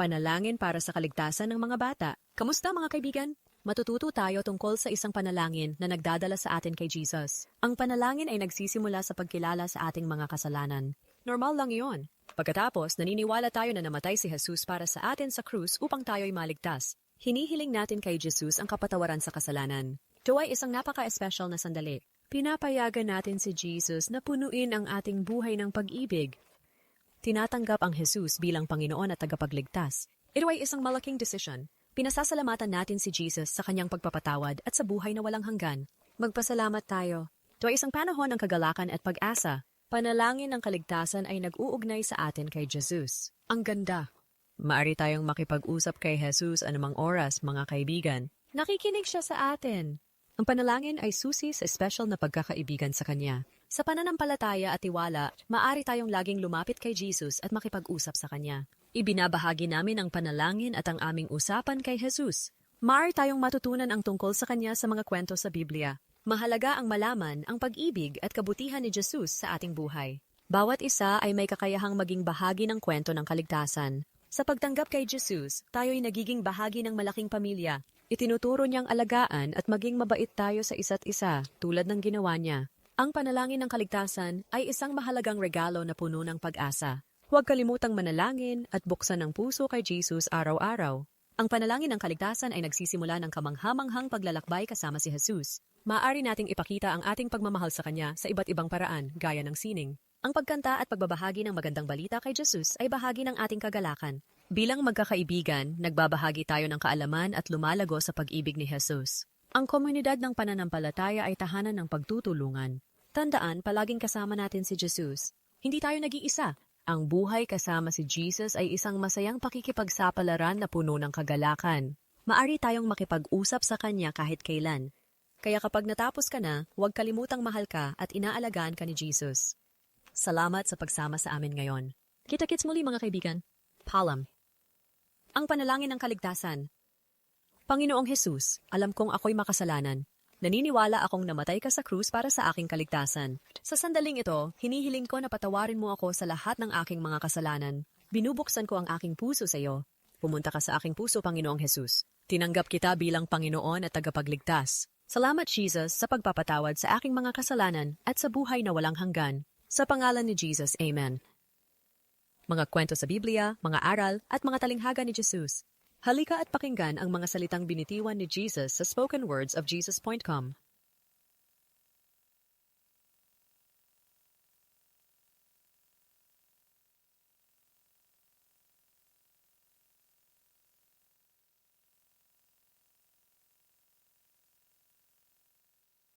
Panalangin para sa kaligtasan ng mga bata. Kamusta mga kaibigan? Matututo tayo tungkol sa isang panalangin na nagdadala sa atin kay Jesus. Ang panalangin ay nagsisimula sa pagkilala sa ating mga kasalanan. Normal lang iyon. Pagkatapos, naniniwala tayo na namatay si Jesus para sa atin sa krus upang tayo'y maligtas. Hinihiling natin kay Jesus ang kapatawaran sa kasalanan. Ito ay isang napaka-espesyal na sandali. Pinapayagan natin si Jesus na punuin ang ating buhay ng pag-ibig. Tinatanggap ang Jesus bilang Panginoon at tagapagligtas. Ito ay isang malaking desisyon. Pinasasalamatan natin si Jesus sa kanyang pagpapatawad at sa buhay na walang hanggan. Magpasalamat tayo. Ito ay isang panahon ng kagalakan at pag-asa. Panalangin ng kaligtasan ay nag-uugnay sa atin kay Jesus. Ang ganda. Maari tayong makipag-usap kay Jesus anumang oras, mga kaibigan. Nakikinig siya sa atin. Ang panalangin ay susi sa special na pagkakaibigan sa Kanya. Sa pananampalataya at tiwala, maari tayong laging lumapit kay Jesus at makipag-usap sa Kanya. Ibinabahagi namin ang panalangin at ang aming usapan kay Jesus. Maari tayong matutunan ang tungkol sa Kanya sa mga kwento sa Biblia. Mahalaga ang malaman ang pag-ibig at kabutihan ni Jesus sa ating buhay. Bawat isa ay may kakayahang maging bahagi ng kwento ng kaligtasan. Sa pagtanggap kay Jesus, tayo'y nagiging bahagi ng malaking pamilya. Itinuturo niyang alagaan at maging mabait tayo sa isa't isa, tulad ng ginawa niya. Ang panalangin ng kaligtasan ay isang mahalagang regalo na puno ng pag-asa. Huwag kalimutang manalangin at buksan ang puso kay Jesus araw-araw. Ang panalangin ng kaligtasan ay nagsisimula ng kamanghamanghang paglalakbay kasama si Jesus. Maaari nating ipakita ang ating pagmamahal sa Kanya sa iba't ibang paraan, gaya ng sining. Ang pagkanta at pagbabahagi ng magandang balita kay Jesus ay bahagi ng ating kagalakan. Bilang magkakaibigan, nagbabahagi tayo ng kaalaman at lumalago sa pag-ibig ni Jesus. Ang komunidad ng pananampalataya ay tahanan ng pagtutulungan. Tandaan, palaging kasama natin si Jesus. Hindi tayo nag-iisa. Ang buhay kasama si Jesus ay isang masayang pakikipagsapalaran na puno ng kagalakan. Maari tayong makipag-usap sa Kanya kahit kailan. Kaya kapag natapos ka na, huwag kalimutang mahal ka at inaalagaan ka ni Jesus. Salamat sa pagsama sa amin ngayon. Kita-kits muli mga kaibigan. Palam. Ang panalangin ng kaligtasan. Panginoong Jesus, alam kong ako'y makasalanan. Naniniwala akong namatay ka sa krus para sa aking kaligtasan. Sa sandaling ito, hinihiling ko na patawarin mo ako sa lahat ng aking mga kasalanan. Binubuksan ko ang aking puso sa iyo. Pumunta ka sa aking puso, Panginoong Jesus. Tinanggap kita bilang Panginoon at tagapagligtas. Salamat, Jesus, sa pagpapatawad sa aking mga kasalanan at sa buhay na walang hanggan. Sa pangalan ni Jesus, Amen. Mga kwento sa Biblia, mga aral, at mga talinghaga ni Jesus. Halika at pakinggan ang mga salitang binitiwan ni Jesus sa spokenwordsofjesus.com.